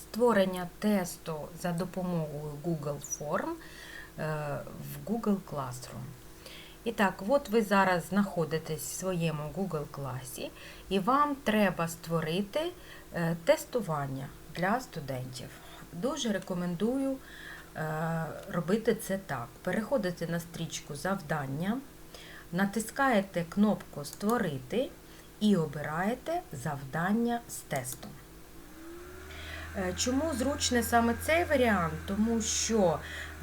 створення тесту за допомогою Google Form е, в Google Classroom. І так, от ви зараз знаходитесь в своєму Google класі, і вам треба створити е, тестування для студентів. Дуже рекомендую е, робити це так. Переходите на стрічку завдання, натискаєте кнопку Створити і обираєте завдання з тестом. Е, Чому зручний саме цей варіант? Тому що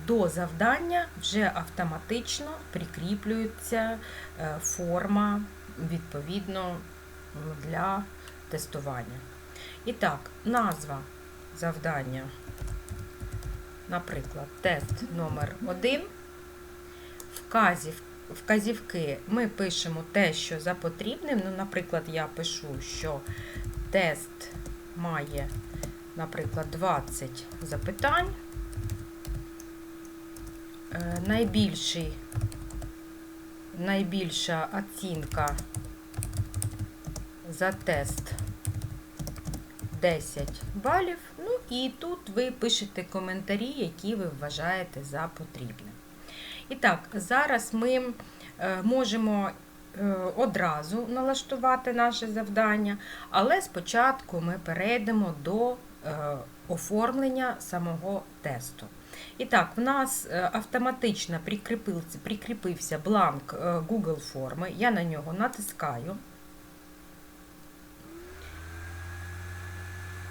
до завдання вже автоматично прикріплюється е, форма відповідно для тестування. І так, назва завдання, наприклад, тест номер 1 Вказів, вказівки ми пишемо те, що за потрібним. Ну, наприклад, я пишу, що тест має, наприклад, 20 запитань. Е, Найбільший, найбільша оцінка за тест 10 балів. Ну і тут ви пишете коментарі, які ви вважаєте за потрібне. І так, зараз ми е, можемо е, одразу налаштувати наше завдання, але спочатку ми перейдемо до оформлення самого тесту. І так, в нас е, автоматично прикріпився, бланк е, Google форми. Я на нього натискаю.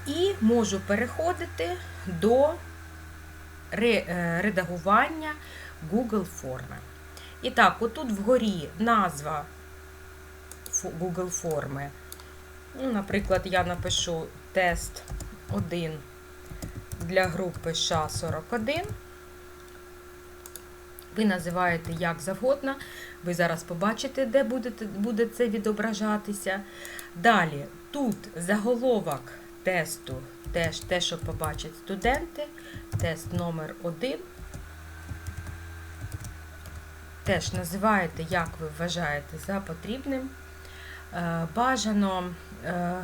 І можу переходити до е, редагування Google форми. І так, отут вгорі назва Google форми. Ну, наприклад, я напишу тест 1 для групи ША-41. Ви називаєте як завгодно. Ви зараз побачите, де буде це відображатися. Далі, тут заголовок тесту, теж те, що побачать студенти, тест номер 1. Теж називаєте, як ви вважаєте за потрібним. Е, Бажано е,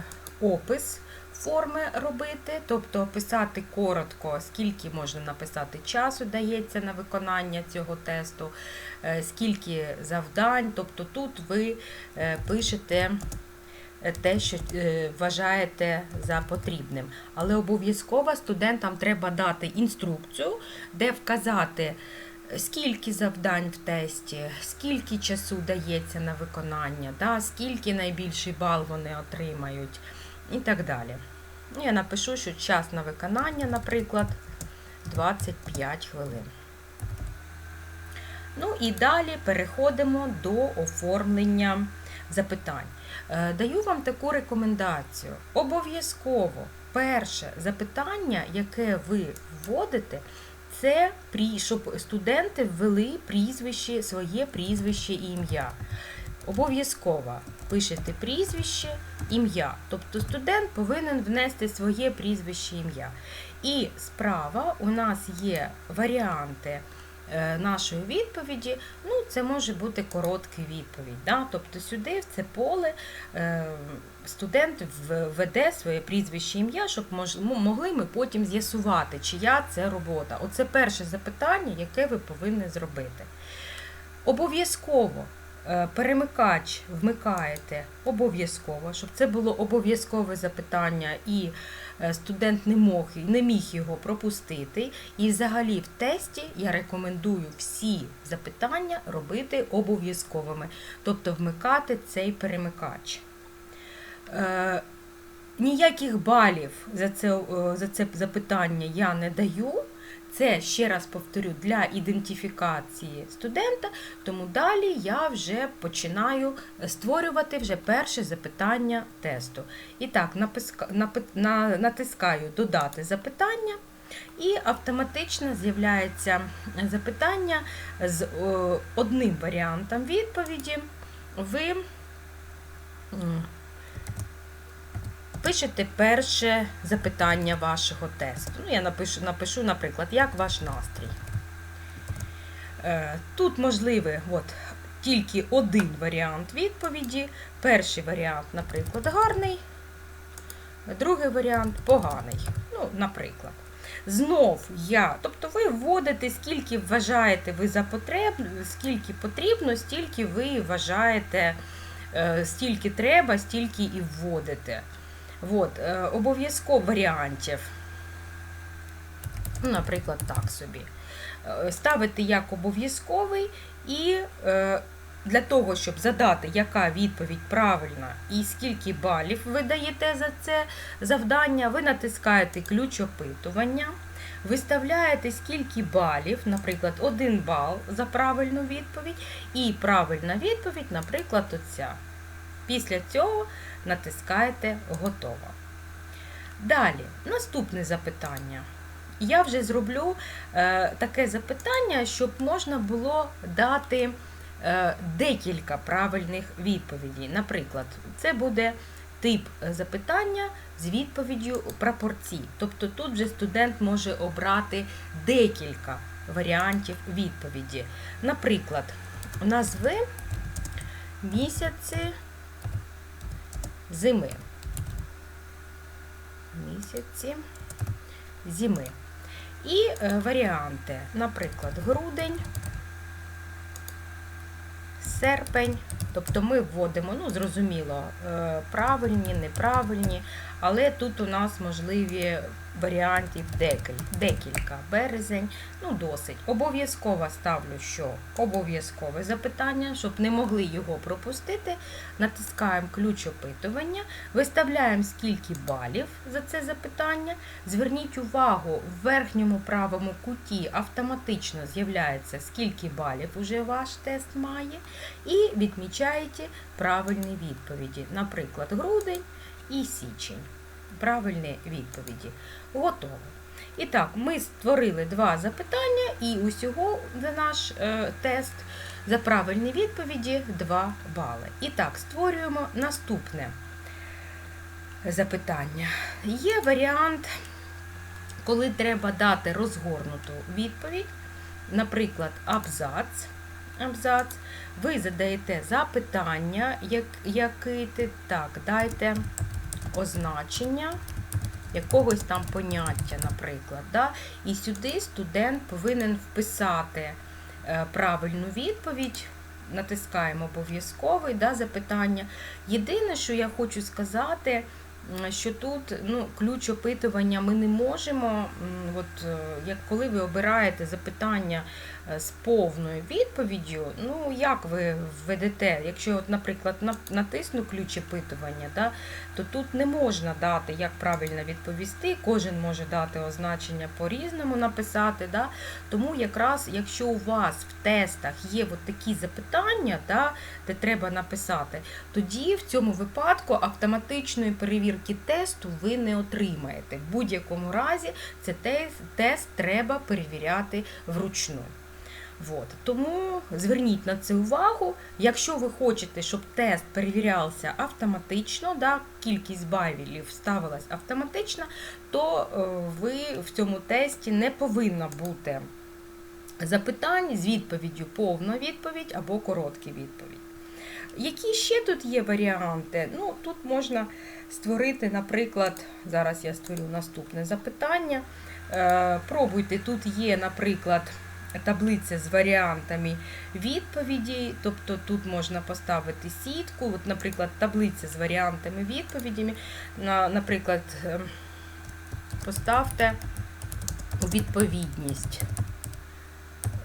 опис форми робити, тобто описати коротко, скільки можна написати часу дається на виконання цього тесту, е, скільки завдань. Тобто тут ви е, пишете е, те, що вважаєте за потрібним. Але обов'язково студентам треба дати інструкцію, де вказати. Скільки завдань в тесті, скільки часу дається на виконання, да, скільки найбільший бал вони отримають і так далі. Ну, Я напишу, що час на виконання, наприклад, 25 хвилин. Ну і далі переходимо до оформлення запитань. Е, Даю вам таку рекомендацію. Обов'язково перше запитання, яке ви вводите, це щоб студенти ввели прізвище, своє прізвище і ім'я. Обов'язково пишете прізвище, ім'я. Тобто студент повинен внести своє прізвище ім'я. І справа у нас є варіанти е, нашої відповіді. Ну, це може бути коротка відповідь. Да? Тобто сюди, в це поле, е, студент введе своє прізвище ім'я, щоб могли ми потім з'ясувати, чия це робота. Оце перше запитання, яке ви повинні зробити. Обов'язково перемикач вмикаєте обов'язково, щоб це було обов'язкове запитання, і е, студент не мог, не міг його пропустити. І взагалі в тесті я рекомендую всі запитання робити обов'язковими, тобто вмикати цей перемикач. Е, Ніяких балів за це, е, за це запитання я не даю. Це, ще раз повторю, для ідентифікації студента, тому далі я вже починаю створювати вже перше запитання тесту. І так, натискаю Додати запитання, і автоматично з'являється запитання з е, одним варіантом відповіді. Ви м, пишете перше запитання вашого тесту. Ну, я напишу, напишу, наприклад, як ваш настрій. Е, Тут можливий тільки один варіант відповіді. Перший варіант, наприклад, гарний, другий варіант поганий. Ну, наприклад. Знов я, тобто ви вводите, скільки вважаєте ви за потреб, скільки потрібно, стільки ви вважаєте, е, стільки треба, стільки і вводите. От, е, обов'язково варіантів. Ну, наприклад, так собі. Е, Ставити як обов'язковий і е, для того, щоб задати, яка відповідь правильна і скільки балів ви даєте за це завдання, ви натискаєте ключ опитування, виставляєте скільки балів, наприклад, 1 бал за правильну відповідь, і правильна відповідь, наприклад, оця. Після цього натискаєте Готово. Далі, наступне запитання. Я вже зроблю е, таке запитання, щоб можна було дати е, декілька правильних відповідей. Наприклад, це буде тип запитання з відповіддю пропорцій. Тобто тут вже студент може обрати декілька варіантів відповіді. Наприклад, назви місяці зими. Місяці зими. І е, варіанти, наприклад, грудень, серпень. Тобто ми вводимо, ну, зрозуміло, е, правильні, неправильні, але тут у нас можливі варіантів декілька. Березень, ну досить. Обов'язково ставлю, що обов'язкове запитання, щоб не могли його пропустити. Натискаємо ключ опитування, виставляємо скільки балів за це запитання. Зверніть увагу, в верхньому правому куті автоматично з'являється, скільки балів уже ваш тест має, і відмічаєте правильні відповіді. Наприклад, грудень і січень. Правильні відповіді. Готово. І так, ми створили два запитання, і усього за наш е, тест за правильні відповіді 2 бали. І так, створюємо наступне запитання. Є варіант, коли треба дати розгорнуту відповідь, наприклад, абзац. абзац. Ви задаєте запитання, як, який ти так, дайте означення якогось там поняття, наприклад. Да? І сюди студент повинен вписати е, правильну відповідь. Натискаємо обов'язковий да, запитання. Єдине, що я хочу сказати, що тут ну, ключ опитування ми не можемо. От, е, як коли ви обираєте запитання з повною відповіддю, ну як ви введете, якщо, от, наприклад, на- натисну ключ опитування, да, то тут не можна дати, як правильно відповісти. Кожен може дати означення по-різному написати. Да? Тому якраз, якщо у вас в тестах є от такі запитання, да, де треба написати, тоді в цьому випадку автоматичної перевірки тесту ви не отримаєте. В будь-якому разі це тест треба перевіряти вручну. Вот. Тому зверніть на це увагу. Якщо ви хочете, щоб тест перевірявся автоматично, да, кількість балів ставилась автоматично, то е, ви в цьому тесті не повинно бути запитань з відповіддю повна відповідь або короткі відповідь. Які ще тут є варіанти? Ну, Тут можна створити, наприклад, зараз я створю наступне запитання. Е, Пробуйте, тут є, наприклад, таблиця з варіантами відповідей, тобто тут можна поставити сітку, от, наприклад, таблиця з варіантами відповідями. На, Наприклад, е, поставте у відповідність.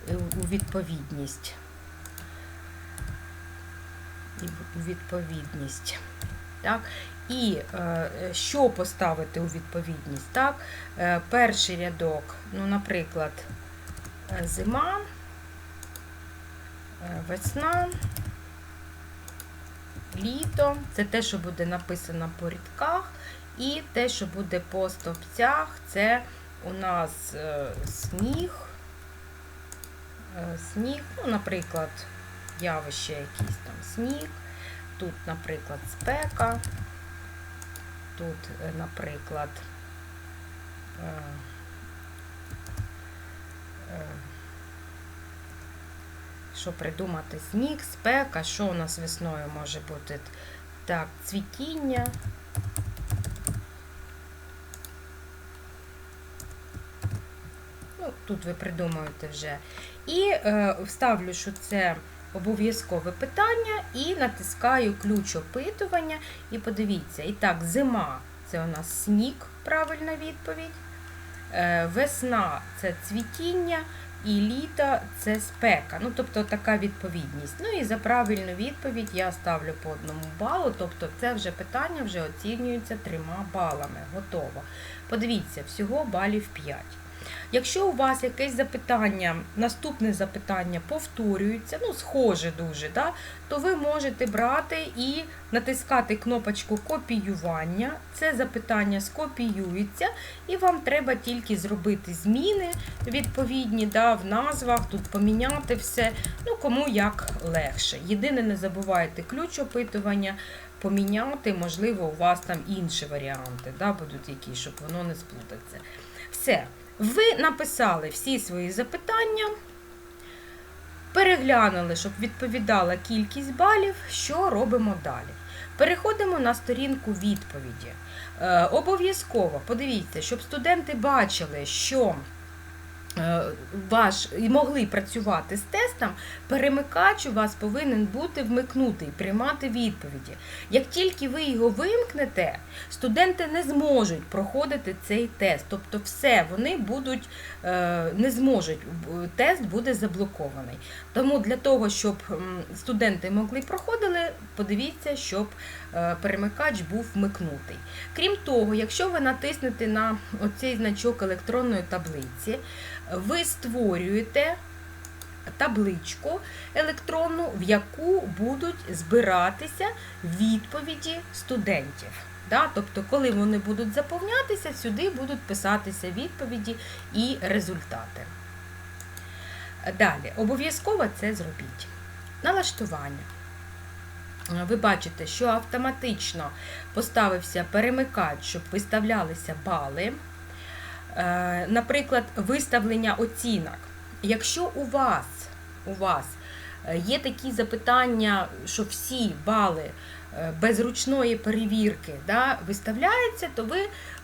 Е, У відповідність. У відповідність. Так? І е, що поставити у відповідність? Так? Е, перший рядок, ну, наприклад, зима, е, весна, літо. Це те, що буде написано по рядках, і те, що буде по стовпцях, це у нас е, сніг, е, сніг, ну, наприклад, явище якийсь там сніг. Тут, наприклад, спека, тут, е, наприклад, е, е, що придумати сніг, спека, що у нас весною може бути? Так, цвітіння. тут ви придумуєте вже. І е, вставлю, що це обов'язкове питання, і натискаю ключ опитування. І подивіться, і так, зима це у нас сніг, правильна відповідь. Е, весна це цвітіння, і літо це спека. Ну, тобто така відповідність. Ну і за правильну відповідь я ставлю по одному балу, тобто це вже питання вже оцінюється трьома балами. Готово. Подивіться, всього балів 5. Якщо у вас якесь запитання, наступне запитання повторюється, ну, схоже дуже, да, то ви можете брати і натискати кнопочку копіювання. Це запитання скопіюється, і вам треба тільки зробити зміни відповідні да, в назвах, тут поміняти все, ну кому як легше. Єдине, не забувайте ключ опитування. Поміняти, можливо, у вас там інші варіанти, да, будуть якісь, щоб воно не сплутаться. Все. Ви написали всі свої запитання, переглянули, щоб відповідала кількість балів. Що робимо далі? Переходимо на сторінку відповіді. Е, обов'язково подивіться, щоб студенти бачили, що ваш і могли працювати з тестом, перемикач у вас повинен бути вмикнутий, приймати відповіді. Як тільки ви його вимкнете, студенти не зможуть проходити цей тест. Тобто, все вони будуть е, не зможуть, тест буде заблокований. Тому для того, щоб студенти могли проходили, подивіться, щоб е, перемикач був вмикнутий. Крім того, якщо ви натиснете на оцей значок електронної таблиці, ви створюєте табличку електронну, в яку будуть збиратися відповіді студентів. Да? Тобто, коли вони будуть заповнятися, сюди будуть писатися відповіді і результати. Далі, обов'язково це зробіть. Налаштування. Ви бачите, що автоматично поставився перемикач, щоб виставлялися бали. Е, Наприклад, виставлення оцінок. Якщо у вас, у вас е, є такі запитання, що всі бали без ручної перевірки да, виставляються, то ви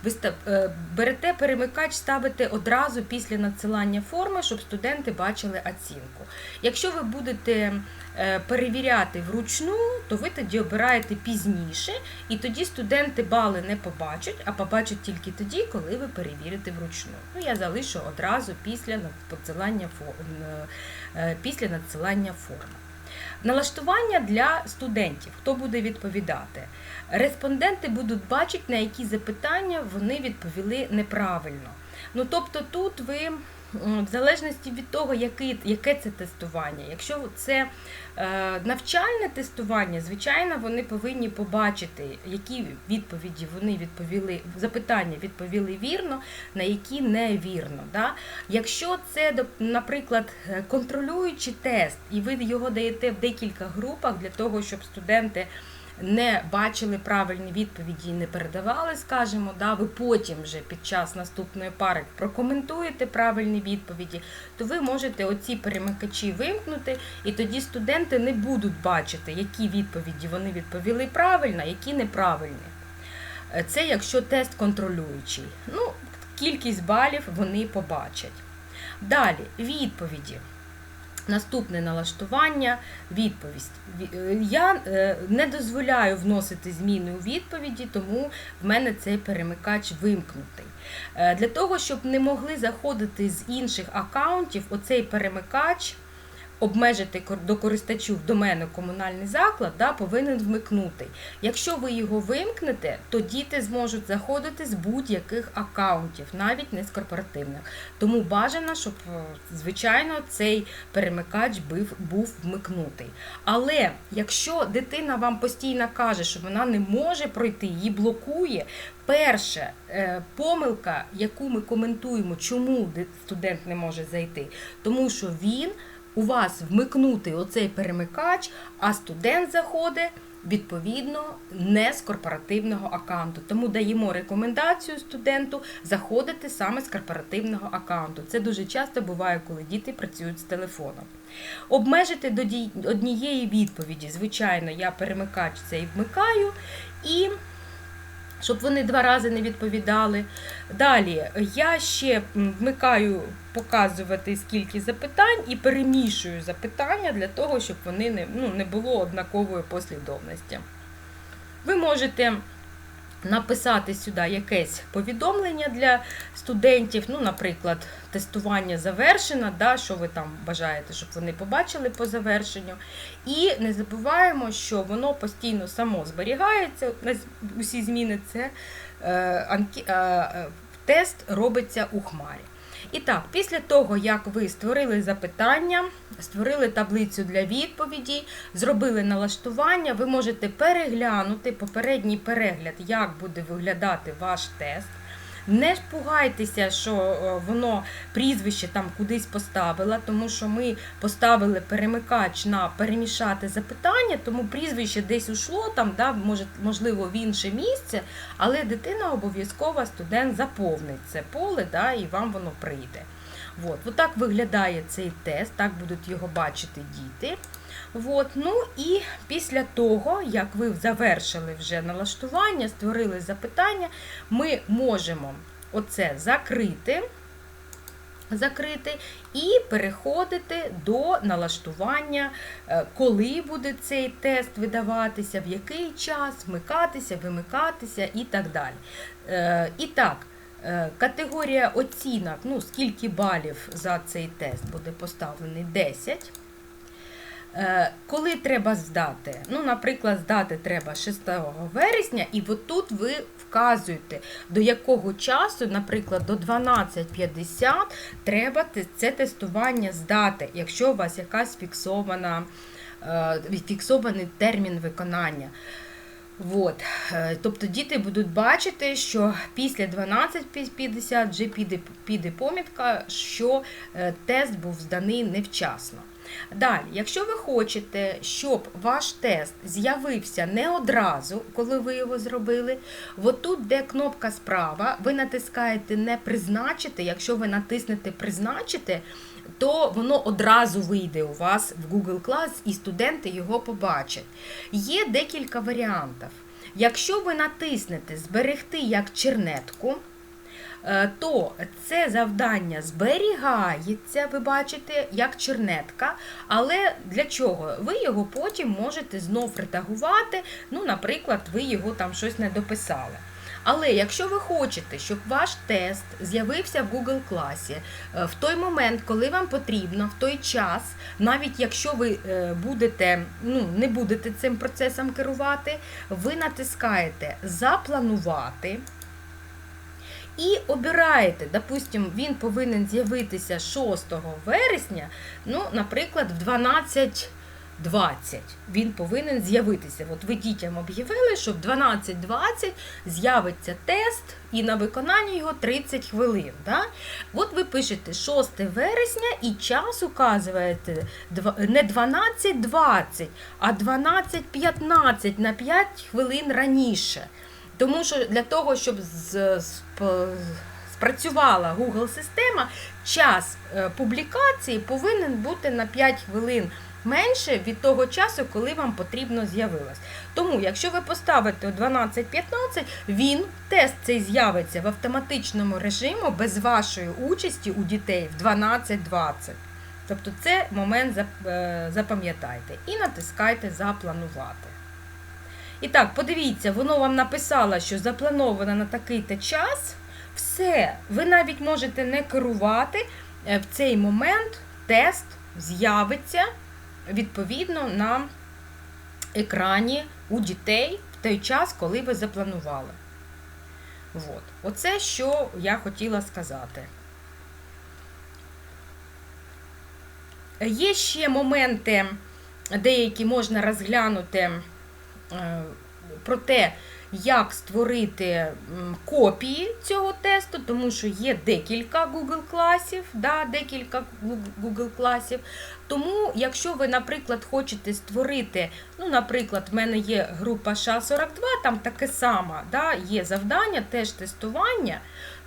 вистав, е, берете перемикач, ставите одразу після надсилання форми, щоб студенти бачили оцінку. Якщо ви будете е, перевіряти вручну, то ви тоді обираєте пізніше, і тоді студенти бали не побачать, а побачать тільки тоді, коли ви перевірите вручну. Ну, я залишу одразу після надсилання е, е, після надсилання форми. Налаштування для студентів. Хто буде відповідати? Респонденти будуть бачити, на які запитання вони відповіли неправильно. Ну, тобто тут ви, в залежності від того, який, яке це тестування, якщо це е, навчальне тестування, звичайно, вони повинні побачити, які відповіді вони відповіли, запитання відповіли вірно, на які невірно. Да? Якщо це, наприклад, е, контролюючий тест, і ви його даєте в декілька групах для того, щоб студенти не бачили правильні відповіді і не передавали, скажімо, да, ви потім вже під час наступної пари прокоментуєте правильні відповіді, то ви можете оці перемикачі вимкнути, і тоді студенти не будуть бачити, які відповіді вони відповіли правильно, які неправильні. Е, Це якщо тест контролюючий. Ну, кількість балів вони побачать. Далі відповіді. Наступне налаштування, відповідь. Е, Я е, не дозволяю вносити зміни у відповіді, тому в мене цей перемикач вимкнутий. Е, Для того, щоб не могли заходити з інших аккаунтів, оцей перемикач обмежити до користачів домену комунальний заклад, да, повинен вмикнути. Якщо ви його вимкнете, то діти зможуть заходити з будь-яких аккаунтів, навіть не з корпоративних. Тому бажано, щоб, е, звичайно, цей перемикач був, вмикнутий. Але якщо дитина вам постійно каже, що вона не може пройти, її блокує. Перше, е, помилка, яку ми коментуємо, чому студент не може зайти, тому що він у вас вмикнутий оцей перемикач, а студент заходить відповідно не з корпоративного аккаунту. Тому даємо рекомендацію студенту заходити саме з корпоративного аккаунту. Це дуже часто буває, коли діти працюють з телефоном. Обмежити до однієї відповіді. Звичайно, я перемикач цей вмикаю і. Щоб вони два рази не відповідали. Далі я ще вмикаю показувати скільки запитань і перемішую запитання для того, щоб вони не, ну, не було однакової послідовності. Ви можете написати сюди якесь повідомлення для студентів, ну, наприклад, тестування завершено, да, що ви там бажаєте, щоб вони побачили по завершенню. І не забуваємо, що воно постійно само зберігається. Усі зміни це е, анкі- е, е, тест робиться у хмарі. І так, після того, як ви створили запитання, створили таблицю для відповіді, зробили налаштування, ви можете переглянути попередній перегляд, як буде виглядати ваш тест. Не пугайтеся, що е, воно прізвище там кудись поставила, тому що ми поставили перемикач на перемішати запитання, тому прізвище десь ушло, там, да, може, можливо, в інше місце, але дитина обов'язково студент заповнить це поле, да, і вам воно прийде. От, от так виглядає цей тест, так будуть його бачити діти. От, ну і після того, як ви завершили вже налаштування, створили запитання, ми можемо оце закрити, закрити і переходити до налаштування, е, коли буде цей тест видаватися, в який час, вмикатися, вимикатися і так далі. Е, І так, е, категорія оцінок, ну скільки балів за цей тест буде поставлений 10. Е, Коли треба здати? Ну, наприклад, здати треба 6 вересня, і от тут ви вказуєте, до якого часу, наприклад, до 12.50 треба це тестування здати, якщо у вас якась фіксована, е, фіксований термін виконання. От. Е, Тобто діти будуть бачити, що після 12.50 вже піде, піде помітка, що тест був зданий невчасно. Далі, якщо ви хочете, щоб ваш тест з'явився не одразу, коли ви його зробили, от тут, де кнопка справа, ви натискаєте не призначити. Якщо ви натиснете призначити, то воно одразу вийде у вас в Google Class і студенти його побачать. Є декілька варіантів. Якщо ви натиснете Зберегти як чернетку, то це завдання зберігається, ви бачите, як чернетка. Але для чого? Ви його потім можете знов редагувати. Ну, наприклад, ви його там щось не дописали. Але якщо ви хочете, щоб ваш тест з'явився в Google класі е, в той момент, коли вам потрібно, в той час, навіть якщо ви е, будете, ну, не будете цим процесом керувати, ви натискаєте Запланувати. І обираєте, допустимо, він повинен з'явитися 6 вересня, ну, наприклад, в 12.20 він повинен з'явитися. От ви дітям об'явили, що в 12.20 з'явиться тест, і на виконання його 30 хвилин. Да? От ви пишете 6 вересня і час указуєте не 12.20, а 12.15 на 5 хвилин раніше. Тому що для того, щоб з, спрацювала Google система, час е, публікації повинен бути на 5 хвилин менше від того часу, коли вам потрібно з'явилось. Тому, якщо ви поставите о 12.15, він, тест цей з'явиться в автоматичному режимі без вашої участі у дітей в 12.20. Тобто це момент е, запам'ятайте і натискайте Запланувати. І так, подивіться, воно вам написало, що заплановано на такий-то час. Все, ви навіть можете не керувати. Е, В цей момент тест з'явиться відповідно на екрані у дітей в той час, коли ви запланували. От. Оце, що я хотіла сказати. Є ще моменти, деякі можна розглянути е, про те, як створити копії цього тесту, тому що є декілька Google класів, да, декілька Google класів. Тому, якщо ви, наприклад, хочете створити, ну, наприклад, в мене є група ША-42, там таке саме, да, є завдання, теж тестування,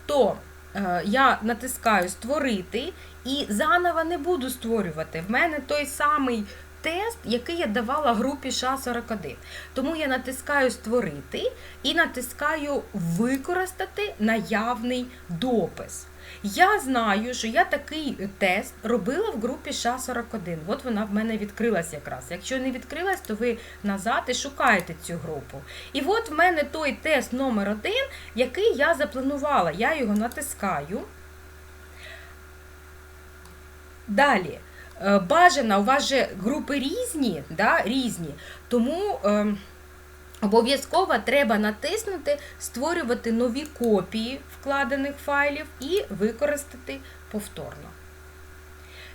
то е, я натискаю Створити і заново не буду створювати. В мене той самий тест, який я давала групі ША-41. Тому я натискаю Створити і натискаю Використати наявний допис. Я знаю, що я такий тест робила в групі ША-41. От вона в мене відкрилась якраз. Якщо не відкрилась, то ви назад і шукаєте цю групу. І от в мене той тест номер один, який я запланувала. Я його натискаю. Далі. Е, Бажано, у вас же групи різні, да, різні, тому е, обов'язково треба натиснути Створювати нові копії вкладених файлів і використати повторно.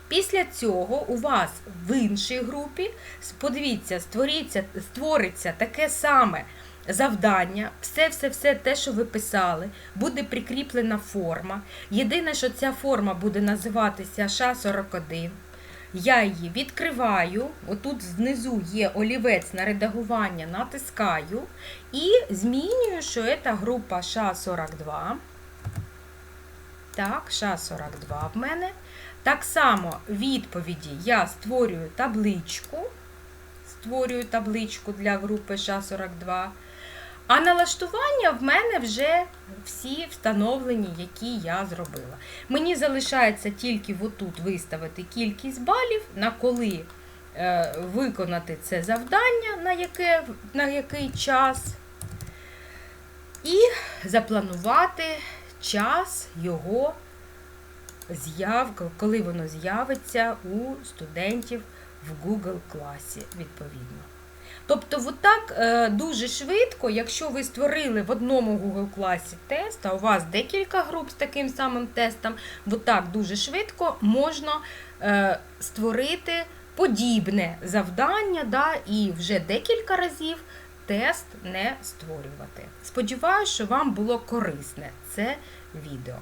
Після цього у вас в іншій групі, подивіться, створиться, створиться таке саме завдання, все-все-все те, що ви писали, буде прикріплена форма. Єдине, що ця форма буде називатися ША-41. Я її відкриваю, отут знизу є олівець на редагування, натискаю і змінюю, що це група ША-42. Так, ША-42 в мене. Так само відповіді я створюю табличку. Створюю табличку для групи ША-42. А налаштування в мене вже всі встановлені, які я зробила. Мені залишається тільки отут виставити кількість балів, на коли е, виконати це завдання, на, яке, на який час, і запланувати час його з'яв, коли воно з'явиться у студентів в Google класі, відповідно. Тобто, отак е, дуже швидко, якщо ви створили в одному Google класі тест, а у вас декілька груп з таким самим тестом, отак дуже швидко можна е, створити подібне завдання, да, і вже декілька разів тест не створювати. Сподіваюся, що вам було корисне це відео.